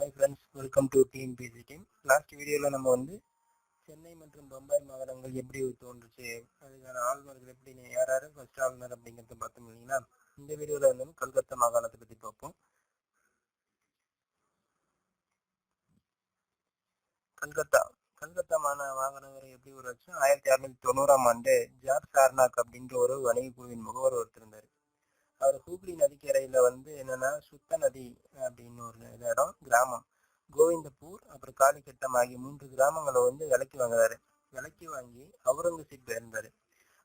Hi friends welcome to TNPSC team last வீடியோவில் நம்ம வந்து சென்னை மற்றும் பம்பாய் மாகாணங்கள் எப்படி தோன்றுச்சு அதுக்கான ஆளுநர்கள் எப்படி யார் யார் ஃபர்ஸ்ட் ஆளுநர் அப்படிங்கிறத பார்த்தோம் இல்லைங்களா இந்த வீடியோவில் வந்து கல்கத்தா மாகாணத்தை பற்றி பார்ப்போம். கல்கத்தா கல்கத்தா மாநா மாகாணங்களை எப்படி உருவாச்சு? ஆயிரத்தி அறுநூத்தி தொண்ணூறாம் ஆண்டு ஜார் சார்னாக் அப்படின்ற ஒரு வணிக குழுவின் முகவர் ஒருத்தர் இருந்தார். அவர் ஹூக்ளி நதிக்கரையில வந்து என்னன்னா சுத்த நதி அப்படின்னு ஒரு இடம் கிராமம். கோவிந்தப்பூர் அப்புறம் காளிக்கட்டம் ஆகிய மூன்று கிராமங்களை வந்து விலைக்கு வாங்குறாரு. விலைக்கு வாங்கி அவுரங்கசீப் இருந்தாரு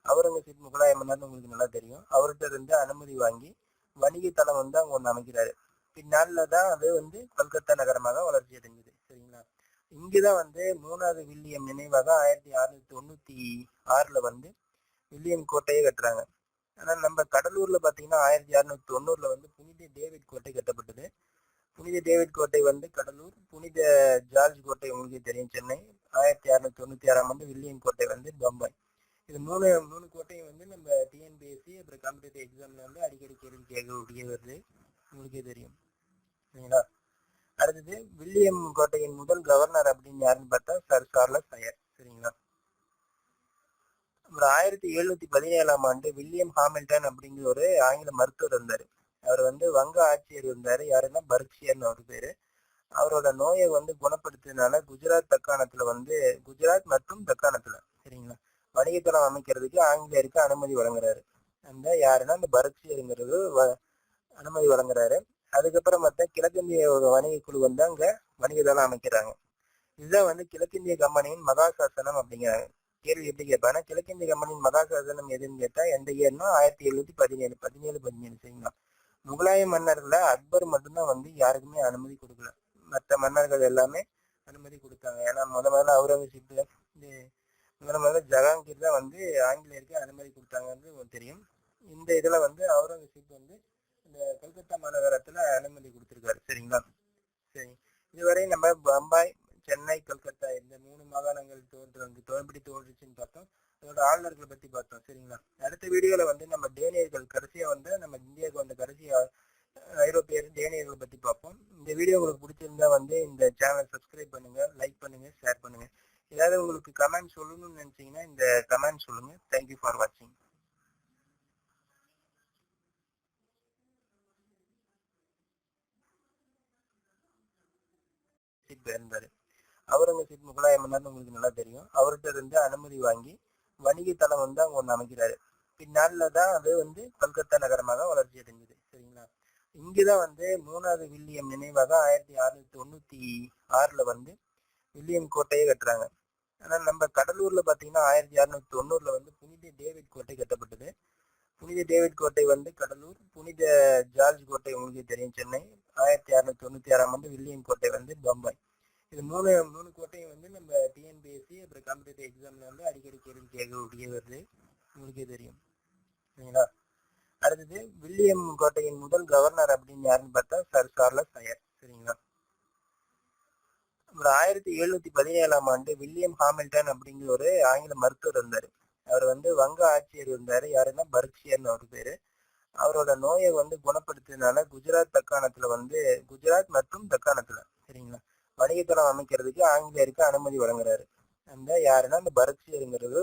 அவுரங்கசீப் முகலாய மன்னர் உங்களுக்கு நல்லா தெரியும். அவர்கிட்ட இருந்து அனுமதி வாங்கி வணிக தளம் வந்து அவங்க ஒன்று அமைக்கிறாரு. பின்னால தான் அது வந்து கொல்கத்தா நகரமாக வளர்ச்சி அடைஞ்சது. சரிங்களா? இங்குதான் வந்து மூணாவது வில்லியம் நினைவாக ஆயிரத்தி அறுநூத்தி தொண்ணூத்தி ஆறுல வந்து வில்லியம் கோட்டையை கட்டுறாங்க. ஆனால் நம்ம கடலூர்ல பாத்தீங்கன்னா ஆயிரத்தி அறுநூத்தி தொண்ணூறுல வந்து புனித டேவிட் கோட்டை கட்டப்பட்டது. புனித டேவிட் கோட்டை வந்து கடலூர் புனித ஜார்ஜ் கோட்டை உங்களுக்கு தெரியும் சென்னை. ஆயிரத்தி அறுநூத்தி தொண்ணூத்தி ஆறாம் ஆண்டு வில்லியம் கோட்டை வந்து பம்பாய். இது மூணு மூணு கோட்டையும் வந்து நம்ம டிஎன்பிஎஸ்சி அப்புறம் காம்படிட்டிவ் எக்ஸாம்ல வந்து அடிக்கடி கேள்வி கேட்கக்கூடிய வருது. உங்களுக்கே தெரியும். சரிங்களா? அடுத்தது வில்லியம் கோட்டையின் முதல் கவர்னர் அப்படின்னு யாருன்னு பார்த்தா சர் சார்லஸ் ஐயர் சரிங்களா? அப்புறம் ஆயிரத்தி எழுநூத்தி பதினேழாம் ஆண்டு வில்லியம் ஹாமில்டன் அப்படிங்கிற ஒரு ஆங்கில மருத்துவர் இருந்தாரு. அவர் வந்து வங்க ஆட்சியர் இருந்தாரு. யாருன்னா பர்க்ஷியர்னு ஒரு பேரு. அவரோட நோயை வந்து குணப்படுத்தினால குஜராத் தக்காணத்துல வந்து குஜராத் மற்றும் தக்காணத்துல சரிங்களா? வணிகத்தளம் அமைக்கிறதுக்கு ஆங்கிலேயருக்கு அனுமதி வழங்குறாரு. அந்த யாருன்னா அந்த பரட்சியருங்கிறது அனுமதி வழங்குறாரு. அதுக்கப்புறம் பார்த்தா கிழக்கிந்திய ஒரு வணிக குழு வந்து அங்க வணிகதளம் அமைக்கிறாங்க. இதுதான் வந்து கிழக்கிந்திய கம்பெனியின் மகாசாசனம் அப்படிங்கிறாங்க. கேள்வி எப்படி கேட்பாங்க கிழக்கிந்திய கம்பெனியின் மகாசாசனம் எதுன்னு கேட்டா எந்த இயர்னா ஆயிரத்தி எழுநூத்தி பதினேழு பதினேழு பதினேழு சரிங்களா? முகலாய மன்னர்ல அக்பர் மட்டும்தான் வந்து யாருக்குமே அனுமதி கொடுக்கல. மற்ற மன்னர்கள் எல்லாமே அனுமதி கொடுத்தாங்க. ஏன்னா முத முதல்ல அவுரங்கசீப் இந்த முதல்ல முதல்ல ஜஹாங்கீர் தான் வந்து ஆங்கிலேயருக்கு அனுமதி கொடுத்தாங்கன்னு தெரியும். இந்த இதுல வந்து அவுரங்கசீப் வந்து இந்த கல்கத்தா மாநகரத்துல அனுமதி கொடுத்திருக்காரு சரிங்களா? சரி. இதுவரை நம்ம பம்பாய் சென்னை கல்கத்தா இந்த மூணு மாகாணங்கள் தோன்று தோன்படி தோன்றுச்சுன்னு பார்த்தோம். அதோட ஆளுநர்களை பத்தி பார்த்தோம் சரிங்களா? அடுத்த வீடியோல வந்து நம்ம டேனியர்கள் கடைசியா வந்து நம்ம இந்தியாவுக்கு வந்த கடைசியா ஐரோப்பியர் டேனியர்களை பத்தி பார்ப்போம். இந்த வீடியோ உங்களுக்கு பிடிச்சிருந்தா வந்து இந்த சேனல் சப்ஸ்கிரைப் பண்ணுங்க லைக் பண்ணுங்க ஷேர் பண்ணுங்க. ஏதாவது உங்களுக்கு கமெண்ட் சொல்லணும்னு நினைச்சீங்கன்னா இந்த கமெண்ட் சொல்லுங்க. தேங்க்யூ ஃபார் வாட்சிங் இருந்தாரு. அவுரங்கசீப் முகலாய மன்னர் உங்களுக்கு நல்லா தெரியும். அவர்கிட்ட இருந்து அனுமதி வாங்கி வணிக தளம் வந்து அவங்க ஒன்று அமைக்கிறாரு. பின்னால தான் அது வந்து கல்கத்தா நகரமாக வளர்ச்சி அடைஞ்சது சரிங்களா? இங்குதான் வந்து மூணாவது வில்லியம் நினைவாக ஆயிரத்தி அறுநூத்தி தொண்ணூத்தி ஆறுல வந்து வில்லியம் கோட்டையை கட்டுறாங்க. ஆனா நம்ம கடலூர்ல பாத்தீங்கன்னா ஆயிரத்தி அறுநூத்தி தொண்ணூறுல வந்து புனித டேவிட் கோட்டை கட்டப்பட்டது. புனித டேவிட் கோட்டை வந்து கடலூர் புனித ஜார்ஜ் கோட்டை உங்களுக்கு தெரியும் சென்னை. ஆயிரத்தி அறுநூத்தி தொண்ணூத்தி ஆறாம் ஆண்டு வில்லியம் கோட்டை வந்து பம்பாய். இது மூணு மூணு கோட்டையும் வந்து நம்ம டிஎன்பிஎஸ்சி அப்புறம் காம்படிட்டிவ் எக்ஸாம்ல வந்து அடிக்கடி கேள்வி கேட்கக்கூடிய வருது. உங்களுக்கே தெரியும். சரிங்களா? அடுத்தது வில்லியம் கோட்டையின் முதல் கவர்னர் அப்படின்னு யாருன்னு பார்த்தா சர் சார்லஸ் அயர் சரிங்களா? அப்புறம் ஆயிரத்தி எழுநூத்தி பதினேழாம் ஆண்டு வில்லியம் ஹாமில்டன் அப்படிங்கிற ஒரு ஆங்கில மருத்துவர் இருந்தார். அவர் வந்து வங்க ஆட்சியர் இருந்தார். யாருன்னா பர்க்ஷியர்னு ஒரு பேர். அவரோட நோயை வந்து குணப்படுத்தினால குஜராத் தக்காணத்தில் வந்து குஜராத் மற்றும் தக்காணத்தில். சரிங்களா? வணிகத்தளம் அமைக்கிறதுக்கு ஆங்கிலேயருக்கு அனுமதி வழங்குறாரு. அந்த யாருன்னா அந்த பரத்சியருங்கிறது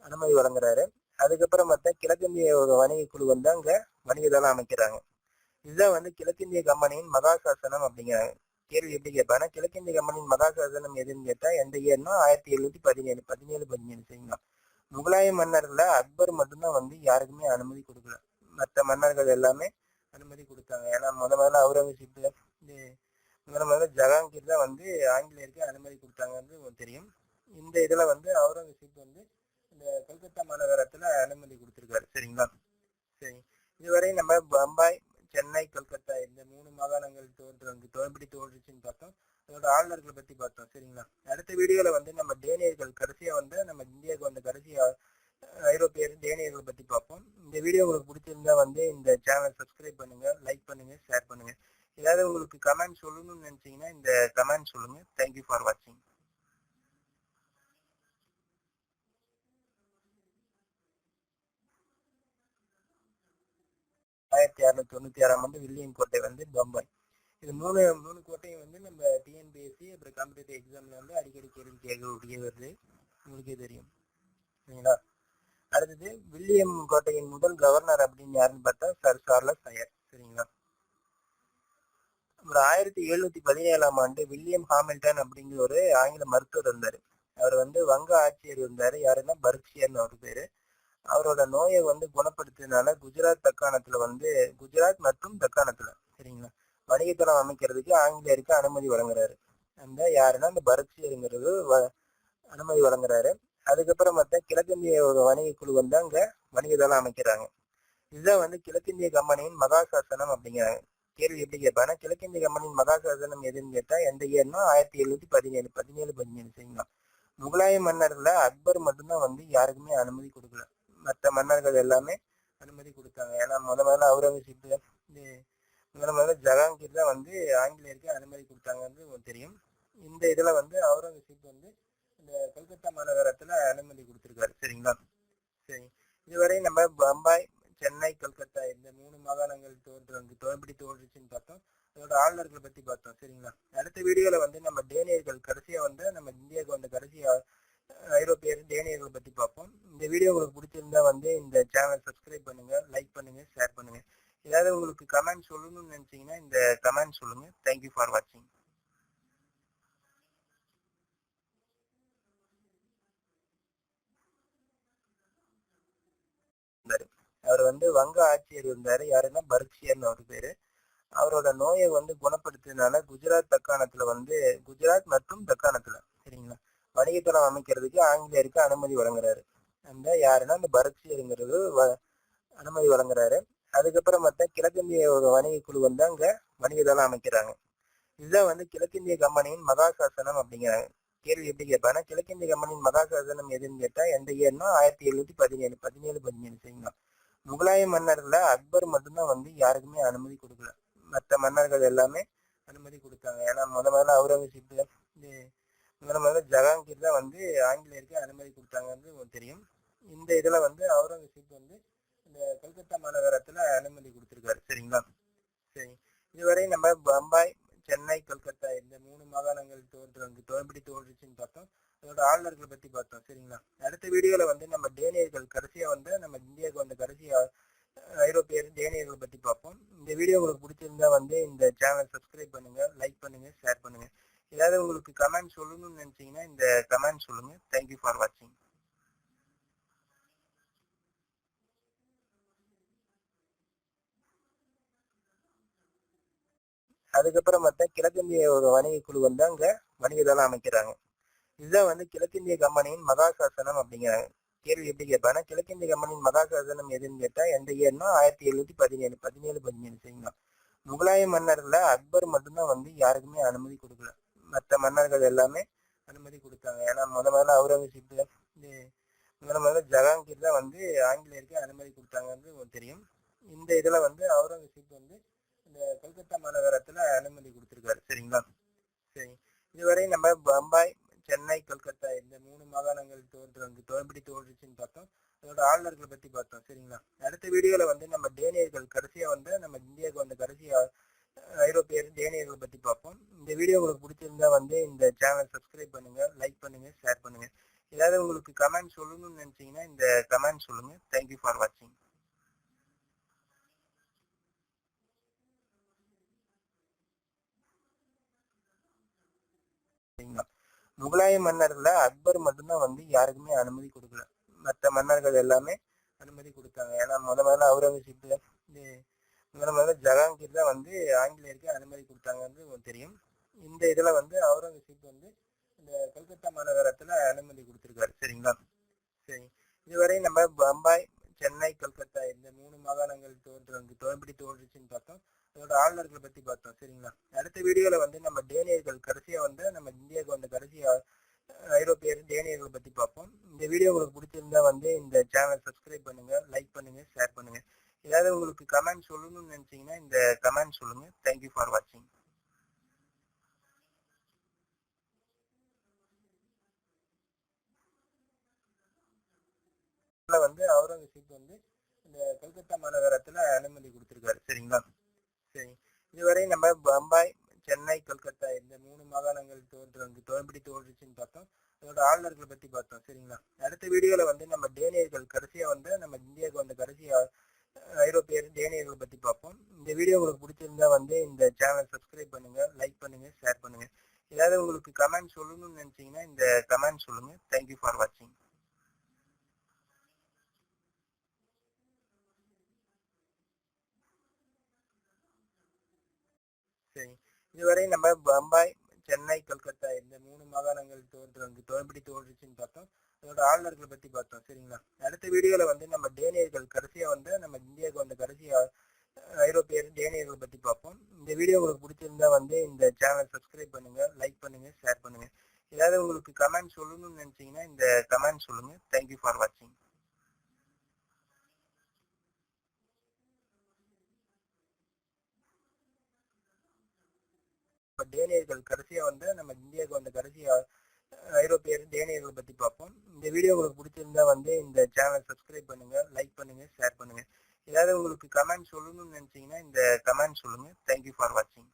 அனுமதி வழங்குறாரு. அதுக்கப்புறம் பார்த்தா கிழக்கிந்திய வணிக குழு வந்து அங்க வணிகதளம் அமைக்கிறாங்க. இதுதான் வந்து கிழக்கிந்திய கம்பெனியின் மகாசாசனம் அப்படிங்கிறாங்க. கேள்வி எப்படி கேட்பாங்கன்னா கிழக்கிந்திய கம்பெனியின் மகாசாசனம் எதுன்னு கேட்டா எந்த இயர்னா ஆயிரத்தி எழுநூத்தி பதினேழு பதினேழு பதினேழு சரிங்களா? முகலாய மன்னர்ல அக்பர் மட்டும்தான் வந்து யாருக்குமே அனுமதி கொடுக்கல. மற்ற மன்னர்கள் எல்லாமே அனுமதி கொடுத்தாங்க. ஏன்னா முத முதல்ல அவுரங்கசீப் மேடம் வந்து ஜஹாங்கீர் தான் வந்து ஆங்கிலேயருக்கு அனுமதி கொடுத்தாங்கன்னு தெரியும். இந்த இதுல வந்து அவுரங்கசீப் வந்து இந்த கல்கத்தா மாநகரத்துல அனுமதி கொடுத்திருக்காரு. சரிங்களா? சரி. இதுவரை நம்ம பம்பாய் சென்னை கல்கத்தா இந்த மூணு மாகாணங்கள் தோன்று தோன்படி தோன்றுச்சுன்னு பார்த்தோம். அதோட ஆளுநர்களை பத்தி பார்த்தோம். சரிங்களா? அடுத்த வீடியோல வந்து நம்ம டேனியர்கள் கடைசியா வந்து நம்ம இந்தியாவுக்கு வந்த கடைசி ஐரோப்பியர் டேனியர்களை பத்தி பார்ப்போம். இந்த வீடியோ உங்களுக்கு பிடிச்சிருந்தா வந்து இந்த சேனல் சப்ஸ்கிரைப் பண்ணுங்க லைக் பண்ணுங்க ஷேர் பண்ணுங்க. ஏதாவது உங்களுக்கு கமெண்ட் சொல்லணும்னு நினைச்சீங்கன்னா இந்த கமெண்ட் சொல்லுங்க. தேங்க்யூ ஃபார் வாட்சிங் ஆயிரத்தி அறுநூத்தி தொண்ணூத்தி ஆறாம் ஆண்டு வில்லியம் கோட்டை வந்து பம்பாய் இது மூணு மூணு கோட்டையும் வந்து நம்ம டிஎன்பிஎஸ்சி அப்புறம் காம்படிட்டிவ் எக்ஸாம்ல வந்து அடிக்கடி கேள்வி கேட்கக்கூடிய வருது உங்களுக்கே தெரியும். சரிங்களா? அடுத்தது வில்லியம் கோட்டையின் முதல் கவர்னர் அப்படின்னு யாருன்னு பார்த்தா சர் சார்லஸ் அயர் சரிங்களா? இவர் ஆயிரத்தி எழுநூத்தி பதினேழாம் ஆண்டு வில்லியம் ஹாமில்டன் அப்படிங்கிற ஒரு ஆங்கில மருத்துவர் இருந்தாரு. அவர் வந்து வங்க ஆட்சியர் இருந்தாரு. யாருன்னா பர்க்ஷியர்னு அவர் பேரு. அவரோட நோயை வந்து குணப்படுத்தினால குஜராத் தக்காணத்துல வந்து குஜராத் மற்றும் தக்காணத்துல சரிங்களா? வணிகத்தளம் அமைக்கிறதுக்கு ஆங்கிலேயருக்கு அனுமதி வழங்குறாரு. அந்த யாருன்னா அந்த பர்க்ஷியருங்கிறது வ- அனுமதி வழங்குறாரு. அதுக்கப்புறம் பார்த்தா கிழக்கிந்திய ஒரு வணிக குழு வந்து அங்க வணிகதளம் அமைக்கிறாங்க. இதுதான் வந்து கிழக்கிந்திய கம்பெனியின் மகாசாசனம் அப்படிங்கிறாங்க. கேள்வி எப்படி கேட்பாங்கன்னா கிழக்கிந்திய கம்பெனியின் மகாசாசனம் எதுன்னு கேட்டா எந்த இயர்னா ஆயிரத்தி எழுநூத்தி பதினேழு பதினேழு பதினேழு சரிங்களா? முகலாய மன்னர்ல அக்பர் மட்டும்தான் வந்து யாருக்குமே அனுமதி கொடுக்கல. மற்ற மன்னர்கள் எல்லாமே அனுமதி கொடுத்தாங்க. ஏன்னா முத முதல்ல அவுரங்கசீப் இந்த முதல்ல முதல்ல ஜஹாங்கீர் தான் வந்து ஆங்கிலேயருக்கு அனுமதி கொடுத்தாங்கன்னு உங்களுக்கு தெரியும். இந்த இதுல வந்து அவுரங்கசீப் வந்து இந்த கொல்கத்தா மாநகரத்துல அனுமதி கொடுத்திருக்காரு சரிங்களா? சரி. இதுவரை நம்ம பம்பாய் சென்னை கல்கத்தா இந்த மூணு மாகாணங்கள் தோன்று தோல்படி தோன்றுச்சுன்னு பார்த்தோம். அதோட ஆளுநர்களை பத்தி பார்த்தோம் சரிங்களா? அடுத்த வீடியோல வந்து நம்ம டேனியர்கள் கடைசியா வந்து நம்ம இந்தியாவுக்கு வந்த கடைசியா ஐரோப்பியர் டேனியர்களை பத்தி பார்ப்போம். இந்த வீடியோ உங்களுக்கு பிடிச்சிருந்தா வந்து இந்த சேனல் சப்ஸ்கிரைப் பண்ணுங்க லைக் பண்ணுங்க ஷேர் பண்ணுங்க. ஏதாவது உங்களுக்கு கமெண்ட் சொல்லணும்னு நினைச்சீங்கன்னா இந்த கமெண்ட் சொல்லுங்க. தேங்க்யூ ஃபார் வாட்சிங் அவர் வந்து வங்க ஆட்சியர் இருந்தாரு. யாருன்னா பர்க்ஷியர்னு அவர் பேரு. அவரோட நோயை வந்து குணப்படுத்தினால குஜராத் தக்காணத்துல வந்து குஜராத் மற்றும் தக்காணத்துல சரிங்களா? வணிகத்தளம் அமைக்கிறதுக்கு ஆங்கிலேயருக்கு அனுமதி வழங்குறாரு. அந்த யாருன்னா அந்த பரக்ஷியருங்கிறது வ- அனுமதி வழங்குறாரு. அதுக்கப்புறம் பார்த்தா கிழக்கிந்திய ஒரு வணிக குழு வந்து அங்க வணிகதளம் அமைக்கிறாங்க. இதுதான் வந்து கிழக்கிந்திய கம்பெனியின் மகாசாசனம் அப்படிங்கிறாங்க. கேள்வி எப்படி கேட்பாங்கன்னா கிழக்கிந்திய கம்பெனியின் மகாசாசனம் எதுன்னு கேட்டா எந்த இயர்னா ஆயிரத்தி எழுநூத்தி பதினேழு பதினேழு பதினேழு சரிங்களா? முகலாய மன்னர்ல அக்பர் மட்டும்தான் வந்து யாருக்குமே அனுமதி கொடுக்கல. மற்ற மன்னர்கள் எல்லாமே அனுமதி கொடுத்தாங்க. ஏன்னா முத முதல்ல அவுரங்கசீப் இந்த முதல்ல முதல்ல ஜஹாங்கீர் தான் வந்து ஆங்கிலேயருக்கு அனுமதி கொடுத்தாங்கன்னு தெரியும். இந்த இதுல வந்து அவுரங்கசீப் வந்து இந்த கல்கத்தா மாநகரத்துல அனுமதி கொடுத்திருக்காரு. சரிங்களா? சரி. இதுவரை நம்ம பம்பாய் சென்னை கல்கத்தா இந்த மூணு மாகாணங்கள் தோன்று தோல்படி தோன்றுச்சுன்னு பார்த்தோம். அதோட ஆளுநர்களை பத்தி பார்த்தோம் சரிங்களா? அடுத்த வீடியோல வந்து நம்ம டேனியர்கள் கடைசியா வந்து நம்ம இந்தியாவுக்கு வந்த கடைசியா ஐரோப்பியர் டேனியர்களை பத்தி பார்ப்போம். இந்த வீடியோ உங்களுக்கு பிடிச்சிருந்தா வந்து இந்த சேனல் சப்ஸ்கிரைப் பண்ணுங்க லைக் பண்ணுங்க ஷேர் பண்ணுங்க. ஏதாவது உங்களுக்கு கமெண்ட் சொல்லணும்னு நினைச்சீங்கன்னா இந்த கமெண்ட் சொல்லுங்க. தேங்க்யூ ஃபார் வாட்சிங் அதுக்கப்புறம் பார்த்தா கிழக்கிந்திய ஒரு வணிக குழு வந்து அங்கே வணிகதளம் அமைக்கிறாங்க. இதுதான் வந்து கிழக்கிந்திய கம்பெனியின் மகாசாசனம் அப்படிங்கிறாங்க. கேள்வி எப்படி கேட்பாங்க? கிழக்கிந்திய கம்பெனியின் மகாசாசனம் எதுன்னு கேட்டா எந்த இயர்னா ஆயிரத்தி எழுநூத்தி பதினேழு. பதினேழு பதினேழு சரிங்களா? முகலாய மன்னர்ல அக்பர் மட்டும்தான் வந்து யாருக்குமே அனுமதி கொடுக்கல. மற்ற மன்னர்கள் எல்லாமே அனுமதி கொடுத்தாங்க. ஏன்னா முத முதல்ல அவுரங்கசீப் இந்த முதல்ல முதல்ல ஜஹாங்கீர் தான் வந்து ஆங்கிலேயருக்கு அனுமதி கொடுத்தாங்கன்னு தெரியும். இந்த இதுல வந்து அவுரங்கசீப் வந்து இந்த கொல்கத்தா மாநகரத்துல அனுமதி கொடுத்திருக்காரு சரிங்களா? சரி. இதுவரை நம்ம பம்பாய் சென்னை கல்கத்தா இந்த மூணு மாகாணங்கள் தோன்று தோல்படி தோன்றுச்சுன்னு அதோட ஆளுநர்களை பத்தி பார்த்தோம் சரிங்களா? அடுத்த வீடியோல வந்து நம்ம டேனியர்கள் கடைசியா வந்து நம்ம இந்தியாவுக்கு வந்த கடைசியா ஐரோப்பியர் டேனியர்களை பத்தி பார்ப்போம். இந்த வீடியோ உங்களுக்கு பிடிச்சிருந்தா வந்து இந்த சேனல் சப்ஸ்கிரைப் பண்ணுங்க லைக் பண்ணுங்க ஷேர் பண்ணுங்க. ஏதாவது உங்களுக்கு கமெண்ட் சொல்லணும்னு நினைச்சீங்கன்னா இந்த கமெண்ட் சொல்லுங்க. தேங்க்யூ ஃபார் வாட்சிங் சரிங்களா? முகலாய மன்னர்ல அக்பர் மட்டும்தான் வந்து யாருக்குமே அனுமதி கொடுக்கல. மற்ற மன்னர்கள் எல்லாமே அனுமதி கொடுத்தாங்க. ஏன்னா முத முதல்ல அவுரங்கசீப் இந்த முதல்ல முதல்ல ஜஹாங்கீர் தான் வந்து ஆங்கிலேயருக்கு அனுமதி கொடுத்தாங்கன்னு தெரியும். இந்த இதுல வந்து அவுரங்கசீப் வந்து இந்த கல்கத்தா மாநகரத்துல அனுமதி கொடுத்துருக்காரு. சரிங்களா? சரி. இதுவரை நம்ம பம்பாய் சென்னை கல்கத்தா இந்த மூணு மாகாணங்கள் தோன்று தோல்படி தோன்றுச்சுன்னு பார்த்தோம். அதோட ஆளுநர்களை பத்தி பார்த்தோம். சரிங்களா? அடுத்த வீடியோல வந்து நம்ம டேனியர்கள் கடைசியா வந்து நம்ம இந்தியாவுக்கு வந்த கடைசியா ஐரோப்பியர் டேனியர்களை பத்தி பார்ப்போம். இந்த வீடியோ உங்களுக்கு பிடிச்சிருந்தா வந்து இந்த சேனல் சப்ஸ்கிரைப் பண்ணுங்க லைக் பண்ணுங்க ஷேர் பண்ணுங்க. ஏதாவது உங்களுக்கு கமெண்ட் சொல்லணும்னு நினைச்சீங்கன்னா இந்த கமெண்ட் சொல்லுங்க. தேங்க்யூ ஃபார் வாட்சிங் வந்து அவுரங்கசீப் வந்து இந்த கல்கத்தா மாநகரத்துல அனுமதி கொடுத்துருக்காரு. சரிங்களா? சரி. இதுவரை நம்ம பம்பாய் சென்னை கல்கத்தா இந்த மூணு மாகாணங்கள் தோன்று தோல்படி தோன்றுச்சுன்னு பார்த்தோம். அதோட ஆளுநர்களை பத்தி பார்த்தோம் சரிங்களா? அடுத்த வீடியோல வந்து நம்ம டேனியர்கள் கடைசியா வந்து நம்ம இந்தியாவுக்கு வந்த கடைசியா ஐரோப்பியர் டேனியர்களை பத்தி பார்ப்போம். இந்த வீடியோ உங்களுக்கு பிடிச்சிருந்தா வந்து இந்த சேனல் சப்ஸ்கிரைப் பண்ணுங்க லைக் பண்ணுங்க ஷேர் பண்ணுங்க. ஏதாவது உங்களுக்கு கமெண்ட் சொல்லணும்னு நினைச்சீங்கன்னா இந்த கமெண்ட் சொல்லுங்க. தேங்க்யூ ஃபார் வாட்சிங் சரி இதுவரை நம்ம பம்பாய் சென்னை கல்கத்தா எப்படி தோன்றுச்சுன்னு பார்த்தோம். அதோட ஆளுநர்களை பத்தி பார்த்தோம் சரிங்களா? அடுத்த வீடியோல வந்து நம்ம டேனியர்கள் கடைசியா வந்து நம்ம இந்தியாவுக்கு வந்த கடைசியா ஐரோப்பியர் டேனியர்களை பத்தி பார்ப்போம். இந்த வீடியோ உங்களுக்கு பிடிச்சிருந்தா வந்து இந்த சேனல் சப்ஸ்கிரைப் பண்ணுங்க லைக் பண்ணுங்க ஷேர் பண்ணுங்க. ஏதாவது உங்களுக்கு கமெண்ட் சொல்லணும்னு நினைச்சீங்கன்னா இந்த கமெண்ட் சொல்லுங்க. தேங்க்யூ ஃபார் வாட்சிங் டேனியர்கள் கடைசியா வந்து நம்ம இந்தியாவுக்கு வந்த கடைசியா ஐரோப்பியர் டேனியர்களை பற்றி பார்ப்போம். இந்த வீடியோ உங்களுக்கு பிடிச்சிருந்தா வந்து இந்த சேனல் சப்ஸ்கிரைப் பண்ணுங்கள் லைக் பண்ணுங்கள் ஷேர் பண்ணுங்கள் ஏதாவது உங்களுக்கு கமெண்ட் சொல்லணும்னு நினைச்சீங்கன்னா இந்த கமெண்ட் சொல்லுங்க. தேங்க்யூ ஃபார் வாட்சிங்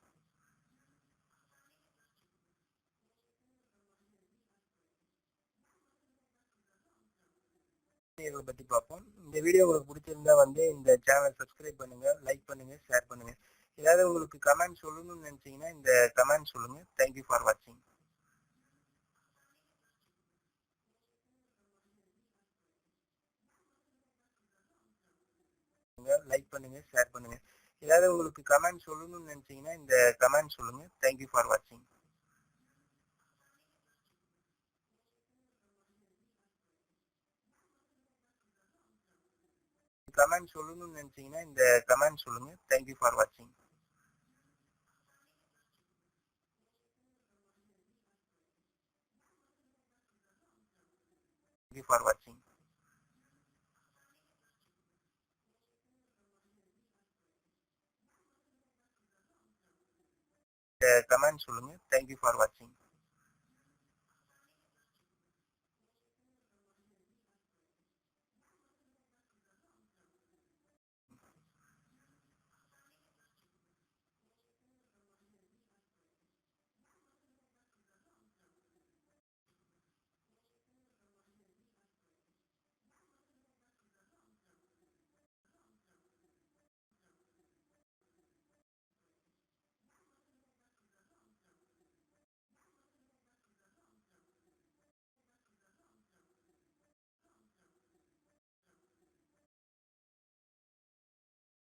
டேனியர்களை பற்றி பார்ப்போம். இந்த வீடியோ உங்களுக்கு பிடிச்சிருந்தா வந்து இந்த சேனல் சப்ஸ்கிரைப் பண்ணுங்கள் லைக் பண்ணுங்கள் ஷேர் பண்ணுங்கள் ஏதாவது உங்களுக்கு கமெண்ட் சொல்லணும்னு நினைச்சீங்கன்னா இந்த கமெண்ட் சொல்லுங்க. தேங்க்யூ ஃபார் வாட்சிங் லைக் பண்ணுங்க ஷேர் பண்ணுங்க. ஏதாவது உங்களுக்கு கமெண்ட் சொல்லணும்னு நினைச்சீங்கன்னா இந்த கமெண்ட் சொல்லுங்க. தேங்க்யூ ஃபார் வாட்சிங் கமெண்ட் சொல்லணும்னு நினைச்சீங்கன்னா இந்த கமெண்ட் சொல்லுங்க. தேங்க்யூ ஃபார் வாட்சிங் தேங்க்யூ ஃபார் வாட்சிங் கமெண்ட் சொல்லுங்க தேங்க்யூ ஃபார் வாட்சிங்